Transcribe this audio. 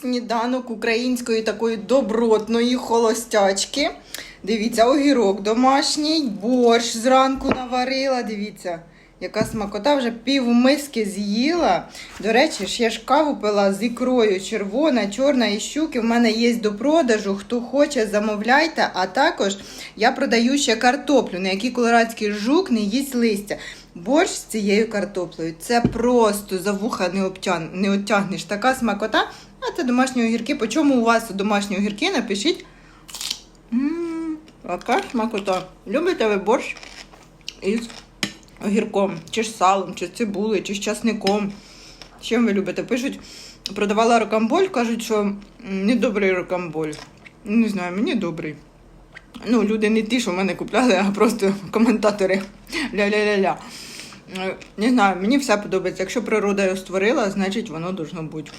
Сніданок української такої добротної холостячки. Дивіться, огірок домашній, борщ зранку наварила. Дивіться, яка смакота, вже пів миски з'їла. До речі, ж я ж каву пила з ікрою червона, чорна і щуки. В мене є до продажу. Хто хоче, замовляйте. А також я продаю ще картоплю, на якій колорадський жук не їсть листя. Борщ з цією картоплею. Це просто за вуха не, оттягнеш. Така смакота. Це домашні огірки. По чому у вас домашні огірки? Напишіть. Яка смакота. Любите ви борщ із огірком, чи ж салом, чи з цибулею, чи з часником. Чим ви любите? Пишуть, продавала рокамболь, кажуть, що недобрий рокамболь. Не знаю, мені добрий. Ну, люди не ті, що в мене купляли, а просто коментатори. Ля-ля-ля-ля. Е, Не знаю, мені все подобається. Якщо природа його створила, значить воно должно бути.